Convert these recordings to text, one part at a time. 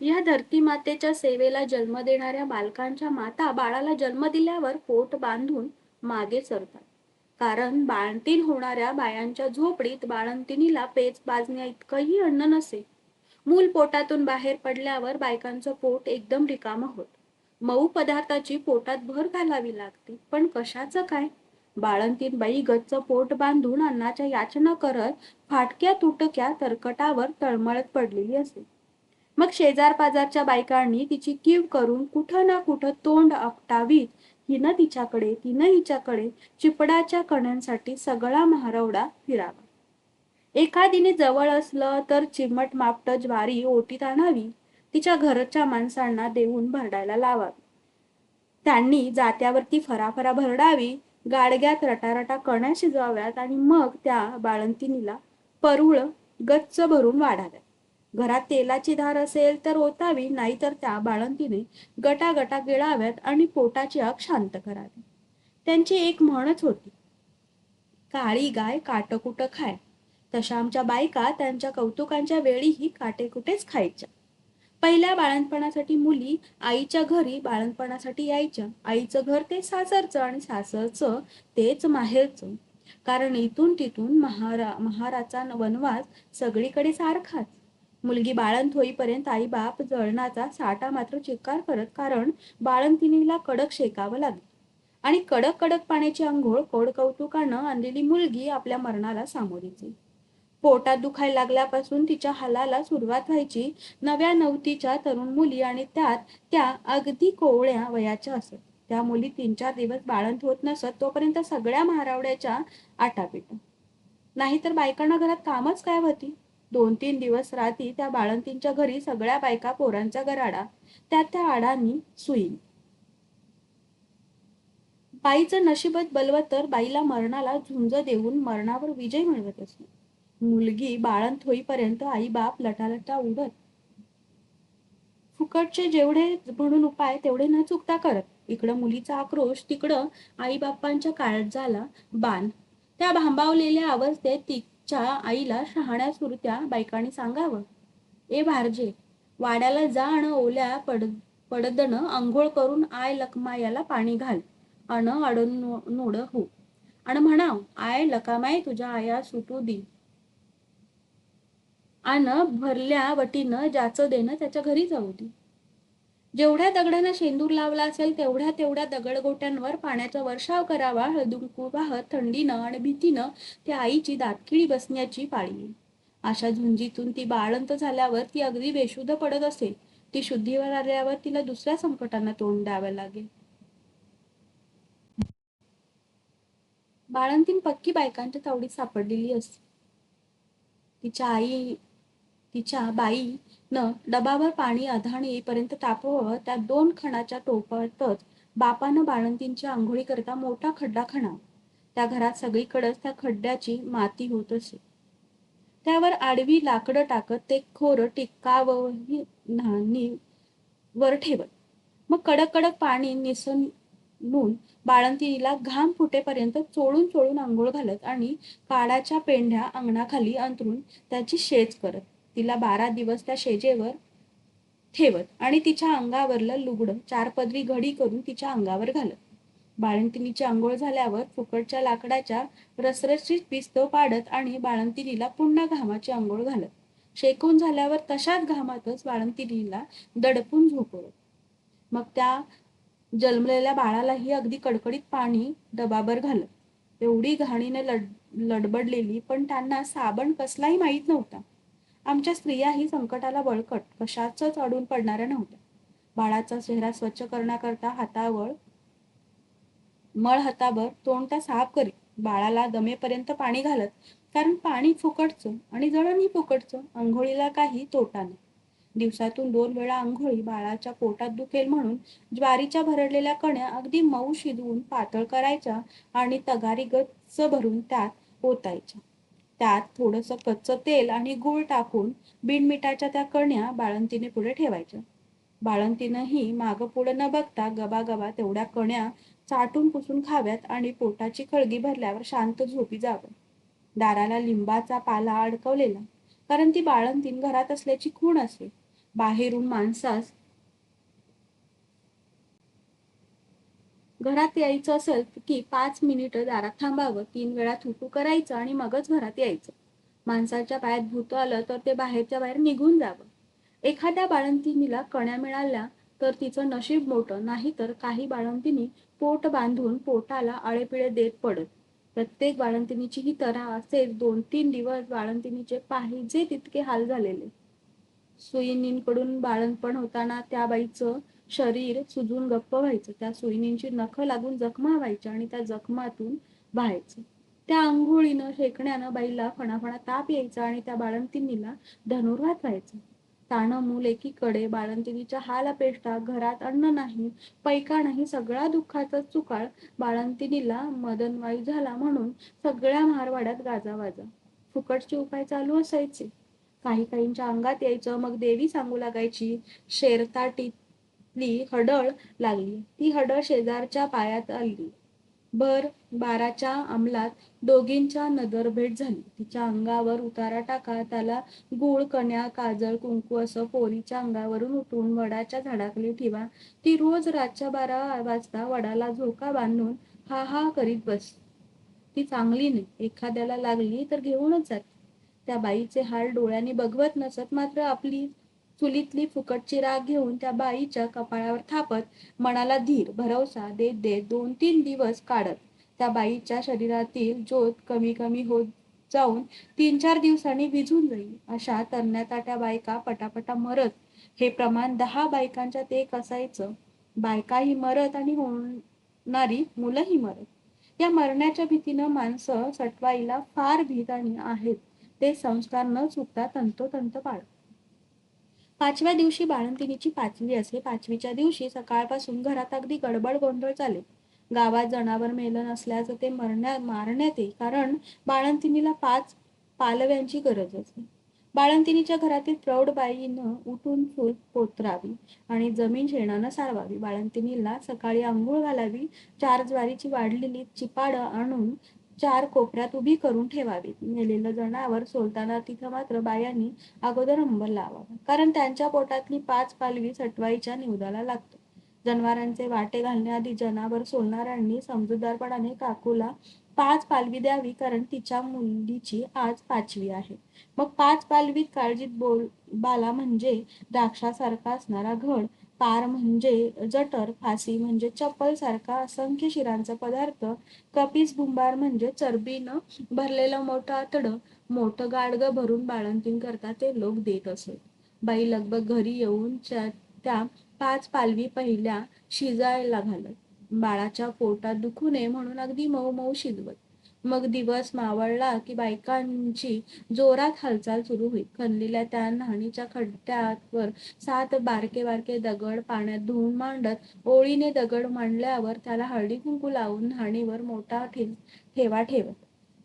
या धरती मातेच्या सेवेला जन्म देणाऱ्या बालकांच्या माता बाळाला जन्म दिल्यावर पोट बांधून मागे सरतात. कारण बाळंतीण होणाऱ्या बायांच्या झोपडीत बाळंतिणीला पेच बाजण्या इतकंही अन्न नसे. मूल पोटातून बाहेर पडल्यावर बायकांचं पोट एकदम रिकामं होत. मऊ पदार्थाची पोटात भर घालावी लागते. पण कशाचं काय? बाळंतीन बाई गच्च पोट बांधून अन्नाच्या याचना करत फाटक्या तुटक्या तरकटावर तळमळत पडलेली असे. मग शेजार पाजारच्या बायकांनी तिची कीव करून कुठं ना कुठं तोंड आपटावीत. हिनं तिच्याकडे तिनं हिच्याकडे चिपडाच्या कण्यांसाठी सगळा महारवडा फिरावा. एखादीने जवळ असलं तर चिमट मापट ज्वारी ओटीत आणावी. तिच्या घरच्या माणसांना देऊन भरडायला लावावी. त्यांनी जात्यावरती फराफरा भरडावी. गाडग्यात रटारटा कण्या शिजवाव्यात आणि मग त्या बाळंतिनीला परुळ गच्च भरून वाढाव्यात. घरात तेलाची धार असेल तर ओतावी नाहीतर त्या बाळंतीने गटा गटा गिळाव्यात आणि पोटाची आग शांत करावी. त्यांची एक म्हणच होती काळी गाय काटकुट खाय. तशा आमच्या बायका त्यांच्या कौतुकांच्या वेळीही काटेकुटेच खायच्या. पहिल्या बाळणपणासाठी मुली आईच्या घरी बाळणपणासाठी यायच्या. आईचं घर ते सासरचं आणि सासरचं तेच माहेरचं. कारण इथून तिथून महारा महाराचा वनवास सगळीकडे सारखाच. मुलगी बाळंत होईपर्यंत आई बाप जळणाचा साठा मात्र चिकार करत कारण बाळंतिनीला कडक शेकावं लागेल. आणि कडक कडक पाण्याची आंघोळ कोड कौतुकानं आणलेली मुलगी आपल्या मरणाला सामोरीची पोटात दुखायला लागल्यापासून तिच्या हालाला सुरुवात व्हायची नव्या नवतीच्या तरुण मुली आणि त्यात त्या अगदी कोवळ्या वयाच्या असत. त्या मुली तीन चार दिवस बाळंत होत नसत तोपर्यंत सगळ्या महारावड्याच्या आटापिट. नाहीतर बायकांना घरात कामच काय होती दोन तीन दिवस रात्री त्या बाळंतींच्या घरी सगळ्या बायका पोरांचा गराडा त्यात त्या आडांनी सुई बाईचं नशिबत बलवत तर बाईला मरणाला झुंज देऊन मरणावर विजय मिळवत असे मुलगी बाळंत होईपर्यंत आई बाप लटालटा उडत. फुकटचे जेवढे म्हणून उपाय तेवढे न चुकता करत. इकडं मुलीचा आक्रोश तिकडं आई बाप्पांच्या काळजाला बाण. त्या भांबावलेल्या अवस्थेत च्या आईला शहाण्या सुरत्या बायकांनी सांगावं. ए भारजे वाड्याला जा आणि ओल्या पड पडदनं आंघोळ करून आय लकमायाला पाणी घाल अन अडून नोड हो. आणि म्हणाव आय लकामाय तुझ्या आया सुटू दी. आन भरल्या वटीनं ज्याचं देणं त्याच्या घरी जाऊ दे. जेवढ्या दगडांना शेंदूर लावला असेल तेवढ्या तेवढ्या दगडगोट्यांवर पाण्याचा वर्षाव करावा हळदुंकू वाहत थंडीनं आणि भीतीनं त्या आईची दातखिळी बसण्याची पाळी. अशा झुंजीतून ती बाळंत झाल्यावर ती अगदी बेशुद्ध पडत असेल ती शुद्धीवर आल्यावर तिला दुसऱ्या संकटांना तोंड द्यावं लागेल. बाळंतीन पक्की बायकांच्या तावडीत सापडलेली असते तिच्या आई तिच्या बाई न डबावर पाणी अधाण येईपर्यंत तापवावं त्या दोन खणाच्या टोपातच बापानं बाळंतींच्या आंघोळीकरता मोठा खड्डा खणा. त्या घरात सगळीकडंच त्या खड्ड्याची माती होत असे. त्यावर आडवी लाकडं टाकत ते खोर टिकावं वर ठेवत. मग कडक कडक पाणी निसणून बाळंतीला घाम फुटेपर्यंत चोळून चोळून आंघोळ घालत आणि काडाच्या पेंढ्या अंगणाखाली अंतरून त्याची शेज करत. तिला बारा दिवस त्या शेजेवर ठेवत आणि तिच्या अंगावरलं लुगडं चार पदरी घडी करून तिच्या अंगावर घालत. बाळंतिनीची आंघोळ झाल्यावर फुकटच्या लाकडाच्या रसरशीत पिस्तव पाडत आणि बाळंतिनीला पुन्हा घामाची आंघोळ घालत. शेकून झाल्यावर तशाच घामातच बाळंतिनीला दडपून झोपवत मग त्या जन्मलेल्या बाळालाही अगदी कडकडीत पाणी डबाबर घालत. एवढी घाणीने लड लडबडलेली पण त्यांना साबण कसलाही माहीत नव्हता. आमच्या स्त्रियाही संकटाला बळकट कशाच अडून पडणाऱ्या नव्हत्या. बाळाचा चेहरा स्वच्छ करण्याकरता हातावर मळ हातावर तोंडता साफ करी बाळाला दमेपर्यंत पाणी घालत कारण पाणी फुकटचं आणि जळणही फुकटचं आंघोळीला काही तोटा नाही. दिवसातून दोन वेळा आंघोळी बाळाच्या पोटात दुखेल म्हणून ज्वारीच्या भरडलेल्या कण्या अगदी मऊ शिजवून पातळ करायच्या आणि तगारी गच्च भरून त्यात ओतायच्या. त्यात थोडस कच्चं तेल आणि गूळ टाकून बिनमिठाच्या त्या कण्या बाळंतीने पुढे ठेवायच्या. बाळंतीनंही मागं पुढं न बघता गबा गबा तेवढ्या कण्या चाटून पुसून खाव्यात आणि पोटाची खळगी भरल्यावर शांत झोपी जावं. दाराला लिंबाचा पाला अडकवलेला कारण ती बाळंतीन घरात असल्याची खूण असे. बाहेरून माणसास घरात यायचं असेल की पाच मिनिटं दारात थांबावं तीन वेळा थुतू करायचं आणि मगच घरात यायचं. माणसाच्या पायात भूत आलं तर ते बाहेरच्या बाहेर निघून जावं. एखाद्या बाळंतिणीला कण्या मिळाल्या तर तिचं नशीब मोठं नाही तर काही बाळंतिणी पोट बांधून पोटाला आळेपिळे देत पडत. प्रत्येक बाळंतिणीची ही तरा असेच दोन तीन दिवस बाळंतिणीचे पाहिजे तितके हाल झालेले. सुईनींकडून बाळणपण होताना त्या बाईचं शरीर सुजून गप्प व्हायचं. त्या सुईणींची नख लागून जखमा व्हायच्या आणि त्या जखमातून व्हायचं त्या आंघोळीनं शेकण्यानं बाईला फणाफणा ताप यायचा आणि त्या बाळंतिनीला धनुर्वात व्हायचं. ताणं मूल एकीकडे बाळंतिनीच्या हाल अपेष्टा घरात अन्न नाही पैका नाही सगळा दुःखाचा चुकाळ बाळंतिनीला मदनवायू झाला म्हणून सगळ्या महारवाड्यात गाजावाजा. फुकटचे उपाय चालू असायचे. काही काहींच्या अंगात यायचं मग देवी सांगू लागायची शेरताटीत शेरताटीतली हडळ लागली. ती हडळ शेजारच्या पायात आली. भर बाराच्या अंमलात दोघींच्या नजर भेट झाली. तिच्या अंगावर उतारा टाका त्याला गुळ कण्या काजळ कुंकू असं पोरीच्या अंगावरून उठून वडाच्या झाडाखाली ठेवा. ती रोज रातच्या बारा वाजता वडाला झोका बांधून हा हा करीत बस. ती चांगली नाही. एखाद्याला लागली तर घेऊनच जाते त्या बाईचे हाल डोळ्यांनी बघवत नसत मात्र आपली चुलीतली फुकटची राग घेऊन त्या बाईच्या कपाळावर थापत मनाला धीर भरवसा देत देत दोन तीन दिवस काढत. त्या बाईच्या शरीरातील ज्योत कमी कमी होत जाऊन तीन चार दिवसांनी विझून जाईल. अशा तरण्या ताट्या बायका पटापटा मरत. हे प्रमाण दहा बायकांच्या एक असायचं. बायकाही मरत आणि होणारी मुलंही मरत. या मरण्याच्या भीतीनं माणसं सटवाईला फार भीत आणि आहेत. ते संस्कार न चुकता तंतोतंत पाळत. पाचव्या दिवशी बाळंतिणीची पाचवी असे पाचवीच्या दिवशी सकाळपासून घरात अगदी गडबड गोंधळ चाले. गावात जनावर मेलं नसल्याचं ते मरण्या मारण्यात येईल कारण बाळंतिणीला पाच पालव्यांची गरज असते. बाळंतिणीच्या घरातील प्रौढ बाईनं उठून चूल पोतरावी आणि जमीन शेणानं सारवावी. बाळंतिणीला सकाळी आंघोळ घालावी चार ज्वारीची वाढलेली चिपाड आणून चार कोपऱ्यात उभी करून ठेवावी. नेलेलं जनावर सोलताना तिथं मात्र बायांनी अगोदर अंबर लावावा. कारण त्यांच्या पोटातली पाच पालवी सटवाईच्या निवदाला लागतो. जनावरांचे वाटे घालण्याआधी जनावर सोलणाऱ्यांनी समजूतदारपणाने काकूला पाच पालवी द्यावी कारण तिच्या मुलीची आज पाचवी आहे. मग पाच पालवीत काळजीत बोल बाला म्हणजे द्राक्षासारखा असणारा घड पार म्हणजे जटर फासी म्हणजे चप्पल सारखा असंख्य शिरांचा पदार्थ कपीस भुंबार म्हणजे चरबीनं भरलेलं मोठं आतडं मोठं गाडगं भरून बाळंतीण करता ते लोक देत असत. बाई लगबग घरी येऊन त्या पाच पालवी पहिल्या शिजायला घालत. बाळाच्या पोटात दुखू नये म्हणून अगदी मऊ मऊ शिजवत. मग दिवस मावळला की बायकांची जोरात हालचाल सुरू होईल. खणलेल्या त्या न्हाणीच्या खड्ड्यावर सात बारके बारके दगड पाण्यात धुवून मांडत ओळीने दगड मांडल्यावर त्याला हळदी कुंकू लावून न्हाणीवर मोठा ठेवा ठेवत.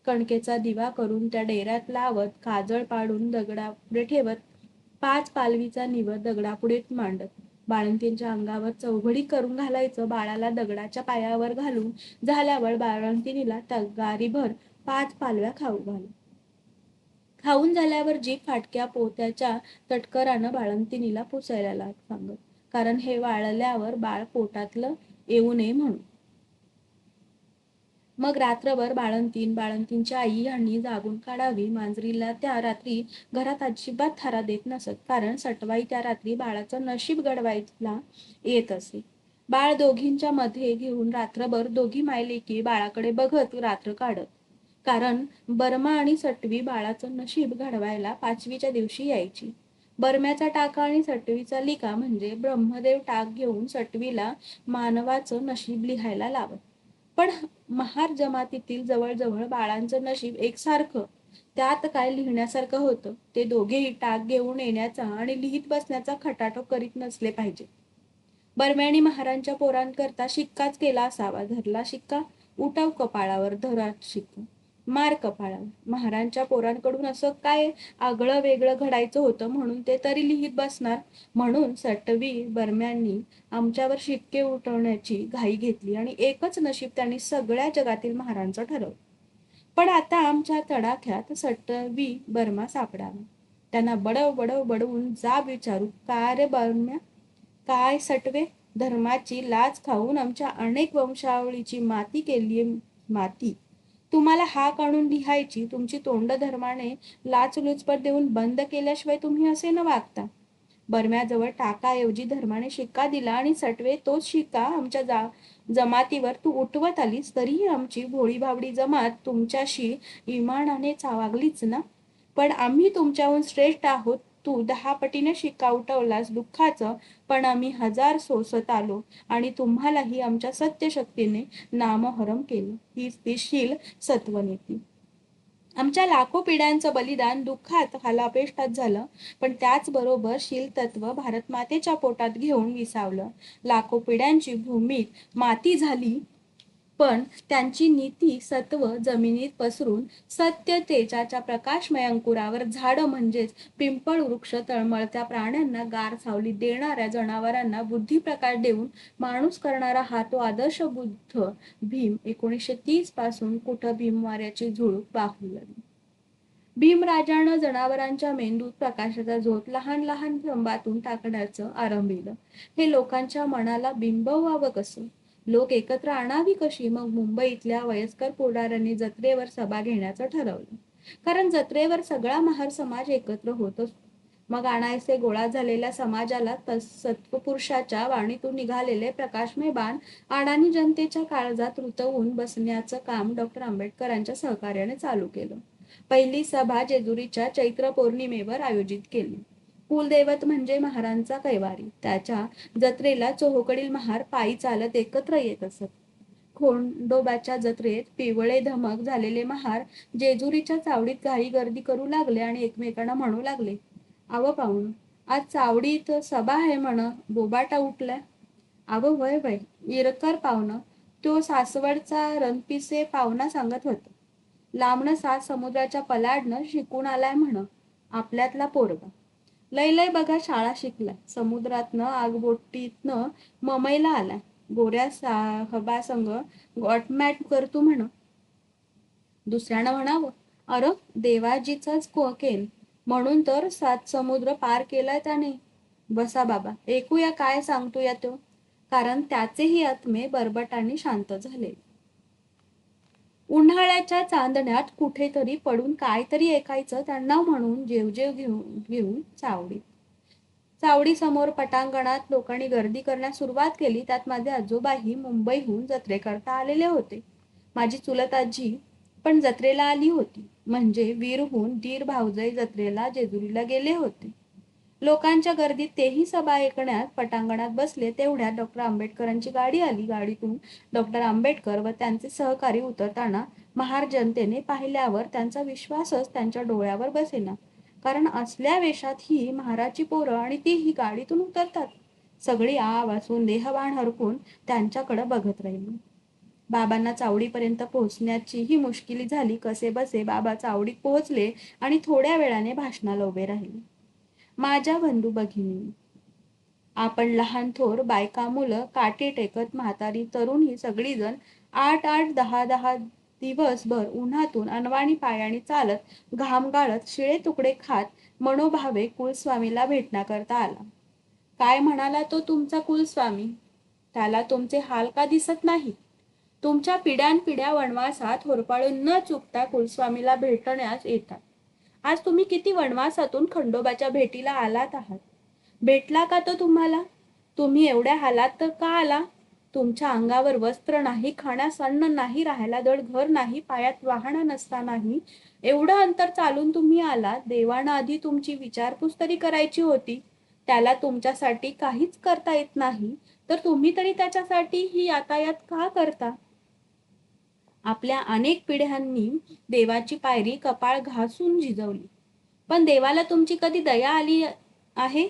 कणकेचा दिवा करून त्या डेऱ्यात लावत काजळ पाडून दगडापुढे ठेवत पाच पालवीचा निवड दगडापुढे मांडत. बाळंतींच्या अंगावर चौघडी करून घालायचं बाळाला दगडाच्या पायावर घालून झाल्यावर बाळंतीनीला तगारीभर पाच पालव्या खाऊ घालू खाऊन झाल्यावर जी फाटक्या पोत्याच्या तटकरानं बाळंतिनीला पुसायला सांगत. कारण हे वाळल्यावर बाळ पोटातलं येऊ नये म्हणून. मग रात्रभर बाळंतीन बाळंतींच्या आई यांनी जागून काढावी. मांजरीला त्या रात्री घरात अजिबात थारा देत नसत. कारण सटवाई त्या रात्री बाळाचं नशीब घडवायला येत असे. बाळ दोघींच्या मध्ये घेऊन रात्रभर दोघी मायलेकी बाळाकडे बघत रात्र काढत. कारण बर्मा आणि सटवी बाळाचं नशीब घडवायला पाचवीच्या दिवशी यायची. बर्म्याचा टाका आणि सटवीचा लिका म्हणजे ब्रह्मदेव टाक घेऊन सटवीला मानवाचं नशीब लिहायला लावत. पण महार जमातीतील जवळजवळ बाळांचं नशीब एकसारखं. त्यात काय लिहिण्यासारखं होतं? ते दोघेही टाक घेऊन येण्याचा आणि लिहित बसण्याचा खटाटो करीत नसले पाहिजे. बर्म्यानी महारांच्या पोरांकरता शिक्काच केला असावा. धरला शिक्का उठाव कपाळावर धरा शिक्का. मार कपाळा. महारांच्या पोरांकडून असं काय आगळं वेगळं घडायचं होतं म्हणून ते तरी लिहित बसणार. म्हणून सटवी बर्म्यांनी आमच्यावर शिक्के उठवण्याची घाई घेतली आणि एकच नशीब त्यांनी सगळ्या जगातील महारांचं ठरवलं. पण आता आमच्या तडाख्यात सटवी बर्मा सापडावा त्यांना बडव बडव बडवून जाब विचारू काय रे बर्म्या? काय सटवे? धर्माची लाच खाऊन आमच्या अनेक वंशावळीची माती केली माती. तुम्हाला हाक आणून लिहायची तुमची तोंड धर्माने लाचलुचपत देऊन बंद केल्याशिवाय तुम्ही असे न वागता. बरम्याजवळ टाकाऐवजी धर्माने शिक्का दिला आणि सटवे तोच शिक्का आमच्या जा जमातीवर तू उठवत आलीस तरीही आमची भोळी भावडी जमात तुमच्याशी इमानाने चावागलीच ना? पण आम्ही तुमच्याहून श्रेष्ठ आहोत तू दहा पटीने शिकावटवलास उठवलास दुःखाचं पण आम्ही हजार सोसत आलो आणि तुम्हालाही आमच्या सत्यशक्तीने नामहरम केलं. हीच ती शील सत्वनीती. आमच्या लाखो पिढ्यांचं बलिदान दुःखात हालापेष्टात झालं पण त्याचबरोबर शील तत्व भारत मातेच्या पोटात घेऊन विसावलं. लाखो पिढ्यांची भूमी माती झाली पण त्यांची नीती सत्व जमिनीत पसरून सत्य तेजाच्या प्रकाशमय अंकुरावर झाडं म्हणजेच पिंपळ वृक्ष तळमळत्या प्राण्यांना गार सावली देणाऱ्या जनावरांना बुद्धी प्रकाश देऊन माणूस करणारा हा तो आदर्श बुद्ध भीम एकोणीसशे तीसपासून कुठं भीमवाऱ्याची झुळूक बाहू लागली. भीमराजानं जनावरांच्या मेंदूत प्रकाशाचा झोत लहान लहान थंबातून टाकण्याचं आरंभिलं हे लोकांच्या मनाला बिंबवावं कसं? लोक एकत्र आणावी कशी? मग मुंबईतल्या वयस्कर पुढाऱ्यांनी जत्रेवर सभा घेण्याचं ठरवलं. कारण जत्रेवर सगळा महार समाज एकत्र होत असतो. मग आणायचे गोळा झालेल्या समाजाला सत्वपुरुषाच्या वाणीतून निघालेले प्रकाशमय बाण अडाणी जनतेच्या काळजात रुतवून बसण्याचं काम डॉक्टर आंबेडकरांच्या सहकार्याने चालू केलं. पहिली सभा जेजुरीच्या चैत्र पौर्णिमेवर आयोजित केली. कुलदैवत म्हणजे महारांचा कैवारी. त्याच्या जत्रेला चोहोकडील महार पायी चालत एकत्र येत असत. खोंडोबाच्या जत्रेत पिवळे धमक झालेले महार जेजुरीच्या चावडीत घाई गर्दी करू लागले आणि एकमेकांना म्हणू लागले. आव पाहून आज चावडीत सभा आहे म्हण बोबाटा उठलाय. आव वय वय इरकर पाहुणं तो सासवडचा रणपिसे पाहुणा सांगत होत. लांबणं सात समुद्राच्या पलाडनं शिकून आलाय म्हण आपल्यातला पोरगा. लय लय बघा शाळा शिकलाय. समुद्रातनं आगबोटीतनं ममईला आलाय. गोऱ्या साहबा संग गॉटमॅट करतो म्हण दुसऱ्यानं म्हणावं अरे देवाजीचाच कोकेन. म्हणून तर सात समुद्र पार केलाय त्याने. बसा बाबा ऐकूया काय सांगतो या तो. कारण त्याचेही आत्मे बरबटाने शांत झाले उन्हाळ्याच्या चांदण्यात कुठेतरी पडून काहीतरी ऐकायचं त्यांना म्हणून जेवजेव घेऊन घेऊन चावडीत चावडीसमोर पटांगणात लोकांनी गर्दी करण्यास सुरुवात केली. त्यात माझे आजोबाही मुंबईहून जत्रेकरता आलेले होते. माझी चुलत आजी पण जत्रेला आली होती. म्हणजे वीरहून दीर भाऊजय जत्रेला जेजुरीला गेले होते. लोकांच्या गर्दीत तेही सभा ऐकण्यात पटांगणात बसले तेवढ्यात डॉक्टर आंबेडकरांची गाडी आली. गाडीतून डॉक्टर आंबेडकर व त्यांचे सहकारी उतरताना महार जनतेने पाहिल्यावर त्यांचा विश्वासच त्यांच्या डोळ्यावर बसेना. कारण असल्या वेशात ही महाराची पोरं आणि तीही गाडीतून उतरतात. सगळी आ वाचून देहवाण हरकून त्यांच्याकडे बघत राहिली. बाबांना चावडीपर्यंत पोहोचण्याचीही मुश्किली झाली. कसे बसे बाबा चावडीत पोहोचले आणि थोड्या वेळाने भाषणाला उभे राहिले. माझ्या बंधू भगिनी आपण लहान थोर बायका मुलं काठी टेकत म्हातारी तरुण ही सगळीजण आठ आठ दहा दहा दिवसभर उन्हातून अनवाणी पायाने चालत घाम गाळत शिळे तुकडे खात मनोभावे कुलस्वामीला भेटण्याकरता आला. काय म्हणाला तो तुमचा कुलस्वामी? त्याला तुमचे हाल का दिसत नाही? तुमच्या पिढ्यानपिढ्या वनवासात होरपाळून न चुकता कुलस्वामीला भेटण्यास येतात. आज तुम्ही किती वनवासातून खंडोबाच्या भेटीला आलात आहात? भेटला का तो तुम्हाला? तुम्ही एवढ्या हालात तर का आला? तुमच्या अंगावर वस्त्र नाही खाण्यास अन्न नाही राहायला दड घर नाही पायात वाहन नसतानाही एवढं अंतर चालून तुम्ही आला देवानं आधी तुमची विचारपूस तरी करायची होती. त्याला तुमच्यासाठी काहीच करता येत नाही. तर तुम्ही तरी त्याच्यासाठी ही यातायात का करता? आपल्या अनेक पिढ्यांनी देवाची पायरी कपाळ घासून झिजवली. पण देवाला तुमची कधी दया आली आहे?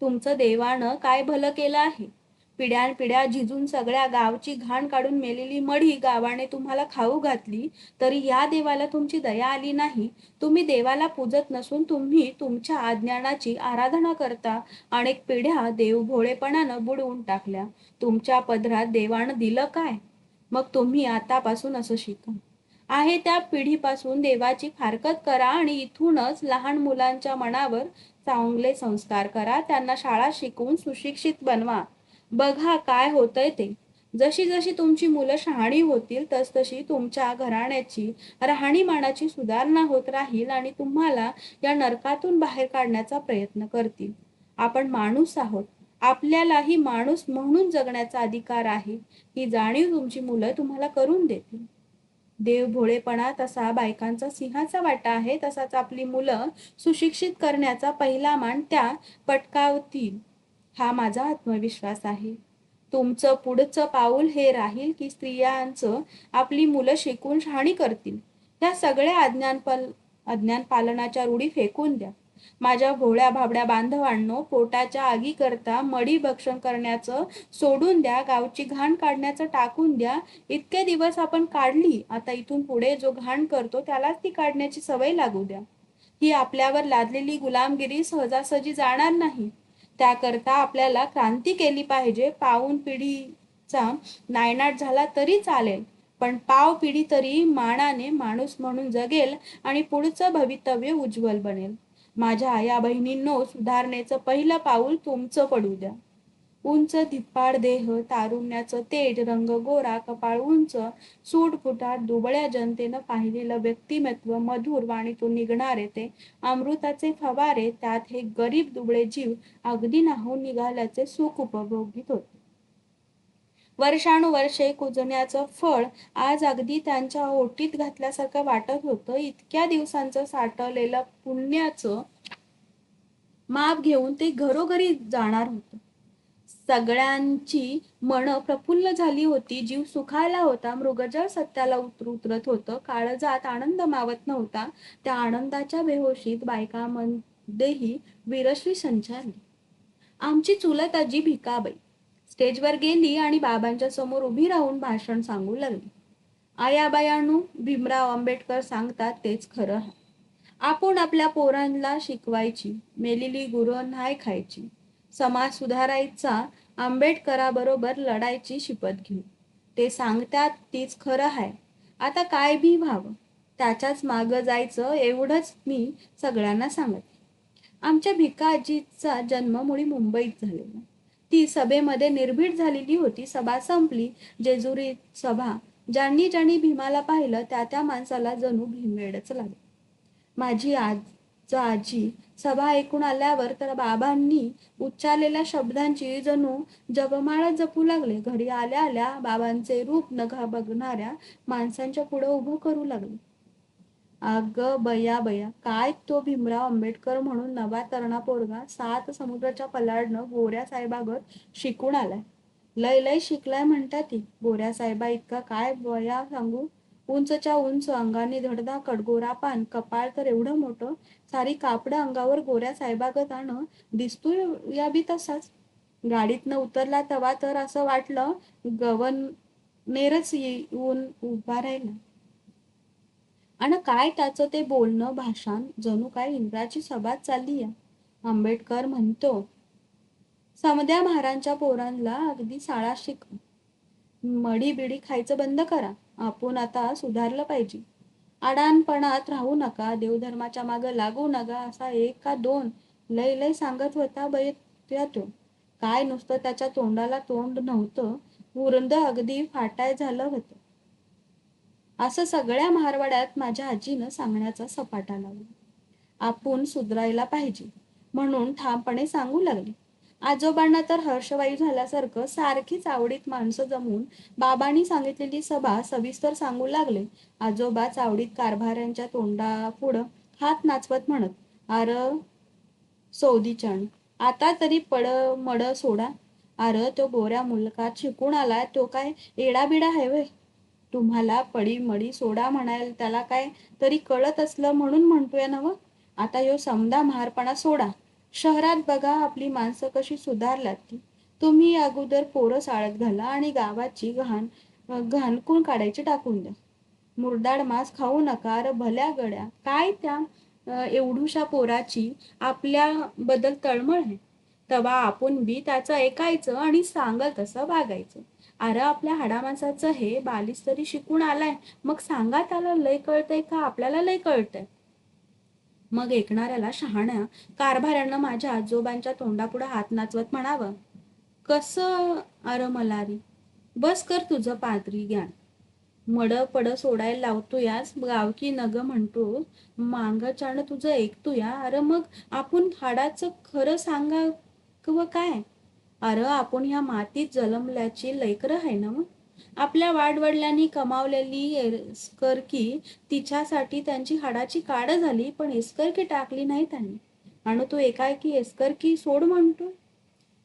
तुमचं देवानं काय भलं केलं आहे? पिढ्यानपिढ्या झिजून सगळ्या गावची घाण काढून मेलेली मढी गावाने तुम्हाला खाऊ घातली तरी या देवाला तुमची दया आली नाही. तुम्ही देवाला पूजत नसून तुम्ही तुमच्या अज्ञानाची आराधना करता. अनेक पिढ्या देवभोळेपणानं बुडवून टाकल्या. तुमच्या पदरात देवानं दिलं काय? मग तुम्ही आतापासून असं शिका. आहे त्या पिढीपासून देवाची फारकत करा आणि इथूनच लहान मुलांच्या मनावर चांगले संस्कार करा. त्यांना शाळा शिकवून सुशिक्षित बनवा. बघा काय होतंय ते. जशी जशी तुमची मुलं शहाणी होतील तसतशी तुमच्या घराण्याची राहणीमानाची सुधारणा होत राहील आणि तुम्हाला या नरकातून बाहेर काढण्याचा प्रयत्न करतील. आपण माणूस आहोत. आपल्यालाही माणूस म्हणून जगण्याचा अधिकार आहे. ही जाणीव तुमची मुलं तुम्हाला करून देतील. देव भोळेपणा तसा बायकांचा सिंहाचा वाटा आहे. तसाच आपली मुलं सुशिक्षित करण्याचा पहिला मान त्या पटकावतील. हा माझा आत्मविश्वास आहे. तुमचं पुढचं पाऊल हे राहील की स्त्रियांचं आपली मुलं शिकून शहाणी करतील. या सगळ्या अज्ञानपल अज्ञान पालनाच्या रूढी फेकून द्या. माझ्या भोळ्या भाबड्या बांधवांनो पोटाच्या आगी करता मडी भक्षण करण्याचं सोडून द्या गावची घाण काढण्याचं टाकून द्या. इतके दिवस आपण काढली आता इथून पुढे जो घाण करतो त्यालाच ती काढण्याची सवय लागू द्या. ही आपल्यावर लादलेली गुलामगिरी सहजासहजी जाणार नाही. त्याकरता आपल्याला क्रांती केली पाहिजे. पाऊन पिढीचा नायनाट झाला तरी चालेल पण पाव पिढी तरी मानाने माणूस म्हणून जगेल आणि पुढचं भवितव्य उज्ज्वल बनेल. माझ्या या बहिणींनो सुधारणेचं पहिलं पाऊल तुमचं पडू द्या. उंच धिप्पाड देह तारुण्याचं तेज रंग गोरा कपाळ उंच सूटफुटाट दुबळ्या जनतेनं पाहिलेलं व्यक्तिमत्व मधुर वाणीतून निघणारे ते अमृताचे फवारे त्यात हे गरीब दुबळे जीव अगदी नाहून निघाल्याचे सुख उपभोगीत होते. वर्षानुवर्षे कुजण्याचं फळ आज अगदी त्यांच्या ओटीत घातल्यासारखं वाटत होतं. इतक्या दिवसांचं साठवलेलं पुण्याचं माप घेऊन ते घरोघरी जाणार होतं. सगळ्यांची मन प्रफुल्ल झाली होती. जीव सुखायला होता. मृगजळ सत्याला उतर उतरत होतं. काळजात आनंद मावत नव्हता. त्या आनंदाच्या बेहोशीत बायकांमध्येही विरश्री संचारली आमची चुलत आजी भिकाबाई. स्टेजवर गेली आणि बाबांच्या समोर उभी राहून भाषण सांगू लागली. आयाबायानू भीमराव आंबेडकर सांगतात तेच खरं आहे. आपण आपल्या पोरांना शिकवायची मेलेली गुरं नाही खायची. समाज सुधारायचा आंबेडकराबरोबर लढायची शपथ घेऊ. ते सांगतात तीच खरं आहे. आता काय बी व्हावं त्याच्याच मागं जायचं एवढंच मी सगळ्यांना सांगते. आमच्या भिका आजीचा जन्म मुळी मुंबईत झालेला. ती सभेमध्ये निर्भीड झालेली होती. सभा संपली. जेजुरी सभा. ज्यांनी ज्यांनी भीमाला पाहिलं त्या त्या माणसाला जणू भीमेडच लागले. माझी आज आजी सभा ऐकून आल्यावर तर बाबांनी उच्चारलेल्या शब्दांची जणू जपमाळा जपू लागले. घरी आल्या आल्या बाबांचे रूप नघा बघणाऱ्या माणसांच्या पुढे उभं करू लागले. अग बया बया काय तो भीमराव आंबेडकर म्हणून नवा तरणा पोरगा सात समुद्राच्या पलाडनं गोऱ्या साहेबागत शिकून आलाय. लय लय शिकलाय म्हणतात ती. गोऱ्या साहेबा इतका काय बया सांगू? उंचच्या उंच अंगाने धडधा कडगोरा पान कपाळ तर एवढं मोठं सारी कापड अंगावर गोऱ्या साहेबागत आणं दिसतोय या बी तसाच. गाडीतनं उतरला तेव्हा तर असं वाटलं गवनेरच येऊन उभा राहिला. आणि काय त्याचं ते बोलणं भाषण जणू काय इंद्राची सभा चालली आहे. आंबेडकर म्हणतो समद्या महारांच्या पोरांना अगदी शाळा शिक मडी बिडी खायचं बंद करा. आपण आता सुधारलं पाहिजे. अडाणपणात राहू नका देवधर्माच्या मागं लागू नका असा एक का दोन लय लय सांगत होता बैत तो काय नुसतं त्याच्या तोंडाला तोंड नव्हतं. उरंद अगदी फाटाय झालं होतं. असं सगळ्या महारवाड्यात माझ्या आजीनं सांगण्याचा सपाटा लावला. आपण सुधरायला पाहिजे म्हणून ठामपणे सांगू लागले. आजोबांना तर हर्षवायू झाल्यासारखं सारखीच आवडीत माणसं जमून बाबांनी सांगितलेली सभा सविस्तर सांगू लागले. आजोबा चावडीत कारभाऱ्यांच्या तोंडा पुढं हात नाचवत म्हणत आर सौदीचण आता तरी पड मड सोडा. आर तो गोऱ्या मुलकात शिकून आलाय तो काय एडाबिडा आहे वय तुम्हाला पडी मडी सोडा म्हणाल त्याला काय तरी कळत असलं म्हणून म्हणतोय नव आता यो समदा महारपणा सोडा. शहरात बघा आपली माणसं कशी सुधारलात ती. तुम्ही अगोदर पोरं साळत घाला आणि गावाची घाण घाणकून काढायची टाकून द्या. मुरदाड मांस खाऊ नका र भल्या गड्या. काय त्या एवढूशा पोराची आपल्या बदल तळमळ आहे? तवा आपण बी त्याचं ऐकायचं आणि सांगल तसं वागायचं. अरे आपल्या हाडामासाचं हे बालीस तरी शिकून आलाय. मग सांगा त्याला लय कळतंय का? आपल्याला लय कळतंय. मग ऐकणाऱ्याला शहाण्या कारभाऱ्यानं माझ्या आजोबांच्या तोंडापुढं हात नाचवत म्हणावं कसं अरे मलारी? बस कर तुझं पादरी ज्ञान. मड पड सोडायला लावतो यास गावकी नग म्हणतो मांगचाण तुझं ऐकतो या अरे मग आपण हाडाचं खरं सांगा व काय? अरे आपण ह्या मातीत जलमल्याची लेकरं आहे ना मग? आपल्या वाडवडिलांनी कमावलेली एस्करकी तिच्यासाठी त्यांची हाडाची काड झाली पण एस्करकी टाकली नाही त्यांनी? आणि तो एकाएकी एस्करकी सोड म्हणतो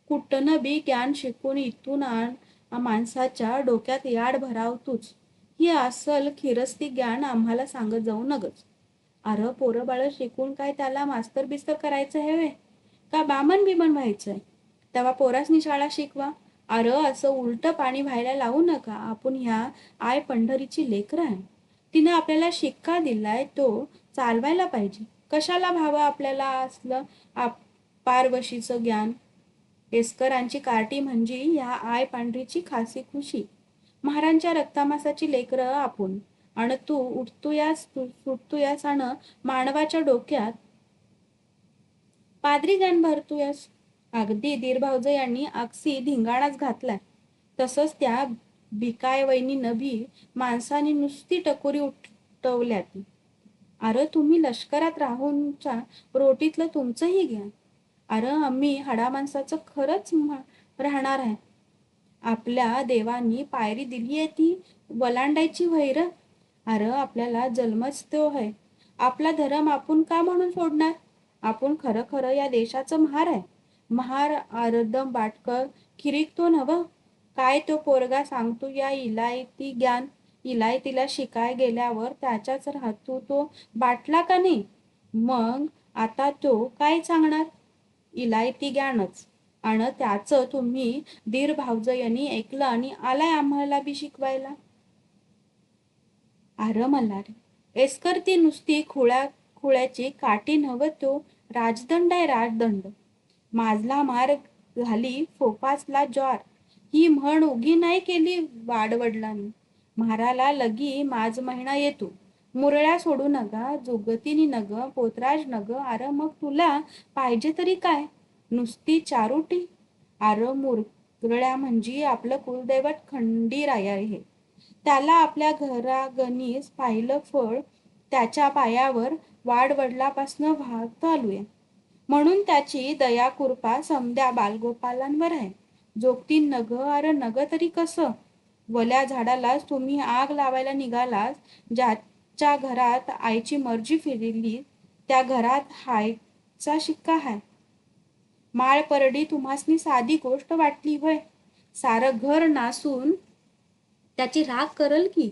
कुठनं बी ज्ञान शिकून इथून आण माणसाच्या डोक्यात याड भरावतूच ही असल खिरस्ती ज्ञान आम्हाला सांगत जाऊ नगच. अरे पोरं बाळ शिकून काय त्याला मास्तर बिस्तर करायचं आहे का बामन बिमन व्हायचंय? तेव्हा पोरासनी शाळा शिकवा. अर असं उलटं पाणी व्हायला लावू नका. आपण ह्या आय पंढरीची लेकरं आहे. तिनं आपल्याला शिक्का दिलाय तो चालवायला पाहिजे. कशाला भावं आपल्याला असलं? आप पारवशीचं ज्ञान. एस्करांची कार्टी म्हणजे ह्या आय पांढरीची खासी खुशी. महारांच्या रक्तामासाची लेकरं आपण. आणि तू उठतोयास यास आणि मानवाच्या डोक्यात पादरी गाण भरतोयास. अगदी दीरभाऊज यांनी अगसी धिंगाणाच घातलाय. तसंच त्या भिकाय वहिनी भी माणसाने नुसती टकोरी उठवल्या ती. अरे तुम्ही लष्करात राहूनच्या रोटीतलं तुमचंही घ्या. अरे आम्ही हाडा माणसाचं खरंच राहणार आहे. आपल्या देवानी पायरी दिली आहे ती वलांडायची वैर. अरे आपल्याला जन्मच तो आहे आपला धर्म आपण का म्हणून सोडणार आपण खरं खरं या देशाचं महार आहे. महार आरदम बाटकर खिरीक तो नव? काय तो पोरगा सांगतो या इलायती ज्ञान? इलायतीला शिकाय गेल्यावर त्याच्याच राहतो तो बाटला का नाही? मग आता तो काय सांगणार? इलायती ज्ञानच. आणि त्याचं तुम्ही दीर भाऊज यांनी ऐकलं आणि आलाय आम्हाला बी शिकवायला? आर रे एस्कर ती नुसती खुळ्या खुळ्याची काठी नव तो? राजदंड आहे राजदंड. माझला मार झाली फोपासला ज्वार. ही म्हण उगी नाही केली वाडवडलांनी. महाराला लगी माझ महिना येतो. मुरळ्या सोडू नगा जोगतीनी नग पोतराज नग अर मग तुला पाहिजे तरी काय? नुसती चारुटी? आर मुरगळ्या म्हणजे आपलं कुलदैवत खंडीराय आहे त्याला आपल्या घरागणीस पाहिलं फळ त्याच्या पायावर वाडवडलापासनं वाहत आलोय म्हणून त्याची दया कृपा समद्या बालगोपालांवर आहे. जोगतीन नग अर नग तरी कसं? वल्या झाडालाच तुम्ही आग लावायला निघालास ज्याच्या घरात आईची मर्जी फिरली त्या घरात हायचा शिक्का हाय. माळ परडी तुम्हासनी साधी गोष्ट वाटली होय. सारं घर नासून त्याची राग करल की?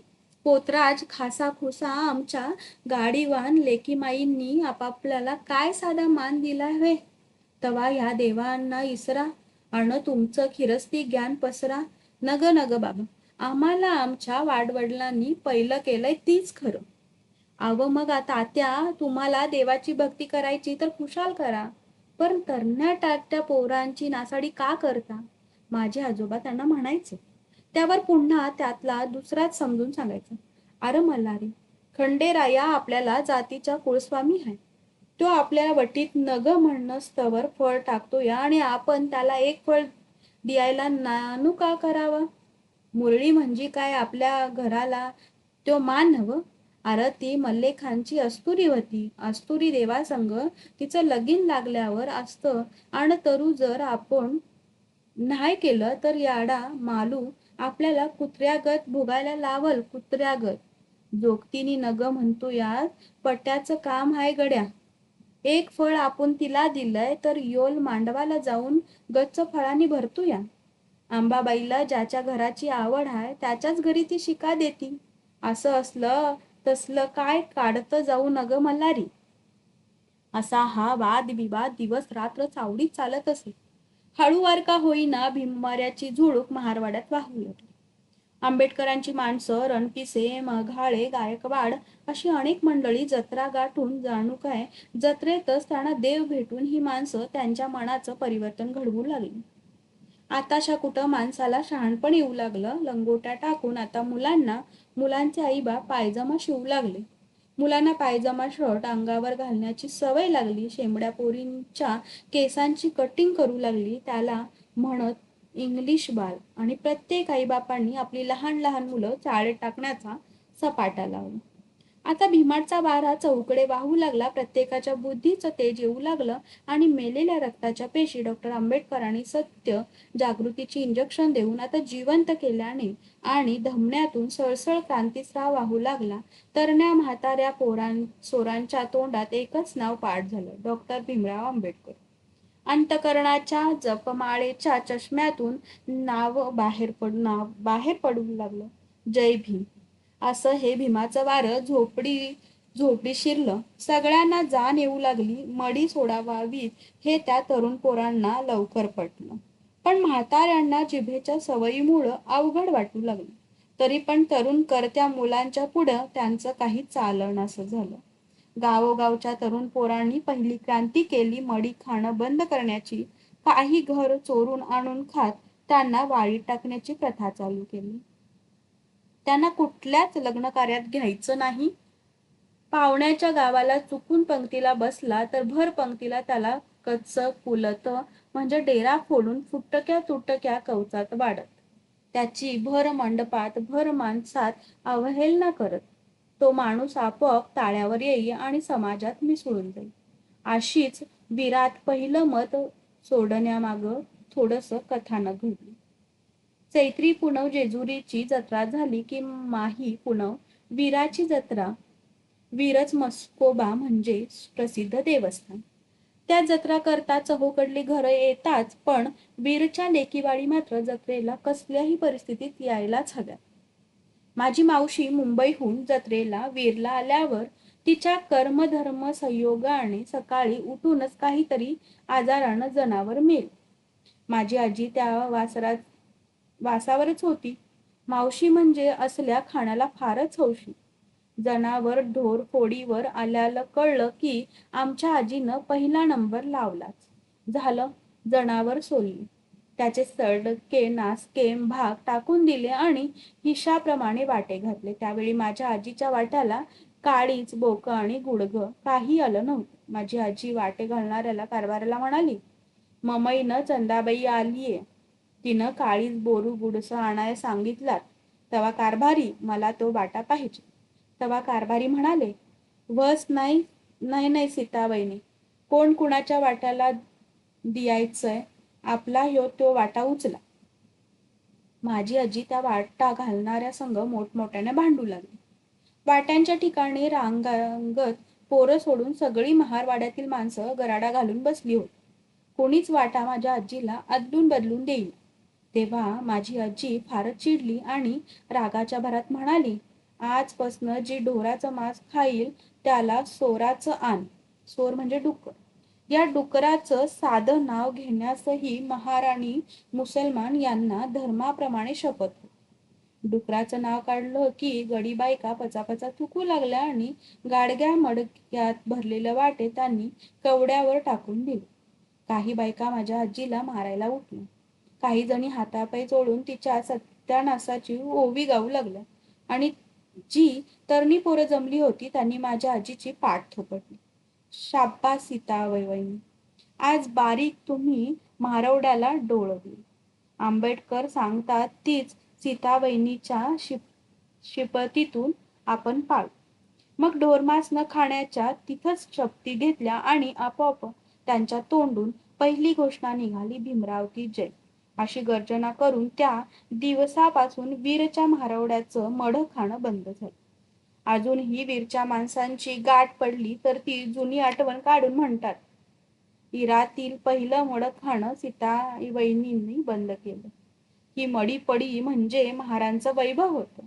पोतराज खासा खुसा आमच्या गाडीवान लेकीमाईंनी आपापल्याला काय साधा मान दिला होय तवा ह्या देवांना इसरा. अन तुमचं खिरस्ती ज्ञान पसरा. नग नग बाबा. आम्हाला आमच्या वाडवडिलांनी पहिलं केलंय तीच खरं. अव मग आता त्या तुम्हाला देवाची भक्ती करायची तर खुशाल करा. पण तरण्या टाकट्या पोरांची नासाडी का करता? माझे आजोबा त्यांना म्हणायचे. त्यावर पुन्हा त्यातला दुसराच समजून सांगायचा. अरे मल्हारी खंडेराया आपल्याला जातीच्या कुळस्वामी आहे. तो आपल्या वटीत नग म्हणणं स्तवर फळ टाकतो या आणि आपण त्याला एक फळ द्यायला नानू का करावा? मुरळी म्हणजे काय आपल्या घराला? तो मान नव अरे ती मल्लेखांची अस्तुरी होती. अस्तुरी देवासंग तिचं लगीन लागल्यावर असतं. आणि तरू जर आपण नाही केलं तर याडा मालू आपल्याला कुत्र्यागत भोगायला लावल कुत्र्यागत जोगतीनी नग म्हणतो यात पट्याचं काम हाय गड्या. एक फळ आपण तिला दिलंय तर योल मांडवाला जाऊन गच्च फळांनी भरतो या आंबाबाईला ज्याच्या घराची आवड आहे त्याच्याच घरी ती शिका देती. असं असलं तसलं काय काढत जाऊ नग मल्हारी? असा हा वादविवाद दिवस रात्र चावडीत चालत असे. हळूवार का होईना भीमवाऱ्याची झुळूक महारवाड्यात वाहू लागली आंबेडकरांची माणसं रणपिसे मघाळे गायकवाड अशी अनेक मंडळी जत्रा गाठून जाणू काय जत्रेतच त्यांना देव भेटून ही माणसं त्यांच्या मनाचं परिवर्तन घडवू लागली. आताशा कुठं माणसाला शहाणपण येऊ लागलं? लंगोट्या टाकून आता मुलांना मुलांचे आईबा पायजमा शिवू लागले. मुलांना पायजमा शर्ट अंगावर घालण्याची सवय लागली. शेंबड्या पोरींच्या केसांची कटिंग करू लागली. त्याला म्हणत इंग्लिश बाल आणि प्रत्येक आईबापांनी आपली लहान लहान मुलं चाळेत टाकण्याचा सपाटा लावला. आता भीमाटचा वारा चौकडे वाहू लागला. प्रत्येकाच्या बुद्धीचं तेज येऊ लागलं आणि मेलेल्या रक्ताच्या पेशी डॉक्टर आंबेडकरांनी सत्य जागृतीची इंजेक्शन देऊन आता जिवंत केल्याने आणि धमन्यातून सळसळ क्रांतीस्राव वाहू लागला. तरण्या म्हाताऱ्या पोरां सोरांच्या तोंडात एकच नाव पाठ झालं. डॉक्टर भीमराव आंबेडकर. अंतकरणाच्या जपमाळेच्या चष्म्यातून नाव बाहेर पड नाव बाहेर पडू लागलं. जय भीम. असं हे भीमाचं वारं झोपडी झोपडी शिरलं. सगळ्यांना जाण येऊ लागली. मडी सोडावावी हे त्या तरुण पोरांना लवकर पटलं. पण म्हाताऱ्यांना जिभेच्या सवयीमुळं अवघड वाटू लागलं. तरी पण तरुण करत्या मुलांच्या पुढं त्यांचं काही चालण असं झालं. गावोगावच्या तरुण पोरांनी पहिली क्रांती केली. मडी खाणं बंद करण्याची. काही घर चोरून आणून खात त्यांना वाळीत टाकण्याची प्रथा चालू केली. त्यांना कुठल्याच लग्न कार्यात घ्यायचं नाही. पाहुण्याच्या गावाला चुकून पंक्तीला बसला तर भर पंक्तीला त्याला कच्च कुलत म्हणजे डेरा फोडून फुटक्या तुटक्या कवचात वाढत. त्याची भर मंडपात भर माणसात अवहेलना करत. तो माणूस आपोआप ताळ्यावर येई आणि समाजात मिसळून जाईल अशीच विरात पहिलं मत सोडण्यामाग थोडस कथानक घडली. चैत्री पुनव जेजुरीची जत्रा झाली की माही पुनव वीराची जत्रा. वीरच मस्कोबा म्हणजे प्रसिद्ध देवस्थान. त्या जत्रा करता चहोकडली घरं येताच पण वीरच्या लेकीवाळी मात्र जत्रेला कसल्याही परिस्थितीत यायलाच हव्या माझी मावशी मुंबईहून जत्रेला वीरला आल्यावर तिच्या कर्मधर्म संयोगाने सकाळी उठूनच काहीतरी आजारानं जनावर मिळेल माझी आजी त्या वासरात वासावरच होती. मावशी म्हणजे असल्या खाण्याला फारच हौशी. जनावर ढोर फोडीवर आल्याला कळलं की आमच्या आजीनं पहिला नंबर लावलाच. झालं जनावर सोलली त्याचे सडके नासके भाग टाकून दिले आणि हिशाप्रमाणे वाटे घातले. त्यावेळी माझ्या आजीच्या वाट्याला काळीच बोक आणि गुडग काही आलं नव्हतं. माझी आजी वाटे घालणाऱ्याला कारभाराला म्हणाली ममईनं चंदाबाई आलीये. तिनं काळीच बोरू गुडस आणाय सांगितलात तवा कारभारी मला तो वाटा पाहिजे. तवा कारभारी म्हणाले वस नाही नाही नाही सीताबाईने. कोण कुणाच्या वाट्याला दियायचंय? आपला ह्यो तो वाटा उचला. माझी आजी त्या वाटा घालणाऱ्या संघ मोठमोठ्याने भांडू लागली. वाट्यांच्या ठिकाणी रांगांगत पोरं सोडून सगळी महारवाड्यातील माणसं गराडा घालून बसली होती. कोणीच वाटा माझ्या आजीला अदलून बदलून देईल तेव्हा माझी आजी फारच चिडली आणि रागाच्या भरात म्हणाली आजपासनं जी ढोराचं मांस खाईल त्याला सोराचं आण. सोर म्हणजे डुक्कर. या डुकराचं साधं नाव घेण्यासही महाराणी मुसलमान यांना धर्माप्रमाणे शपथ डुकराचं नाव काढलं की गडी बायका पचापचा थुकू लागल्या आणि गाडग्या मडक्यात भरलेलं वाटे त्यांनी कवड्यावर टाकून दिले. काही बायका माझ्या आजीला मारायला उठल्या. काही जणी हातापाय जोडून तिच्या सत्यानासाची ओवी गाऊ लागल्या. आणि जी तरणी पोरं जमली होती त्यांनी माझ्या आजीची पाठ थोपटली. शाब्बा सीता वैवैनी आज बारीक तुम्ही मारवड्याला डोळवली आंबेडकर सांगतात तीच सीतावहिनीच्या शिप शिपतीतून आपण पाळू. मग ढोरमास न खाण्याच्या तिथंच शक्ती घेतल्या आणि आपोआप त्यांच्या तोंडून पहिली घोषणा निघाली भीमरावती जय. अशी गर्जना करून त्या दिवसापासून वीरच्या म्हारवड्याचं मढ खाणं बंद झालं. अजूनही वीरच्या माणसांची गाठ पडली तर ती जुनी आठवण काढून म्हणतात इरातील पहिलं मड खाणं सीताबाईंनी बंद केलं. ही मडी पडी म्हणजे महारांचं वैभव होतं.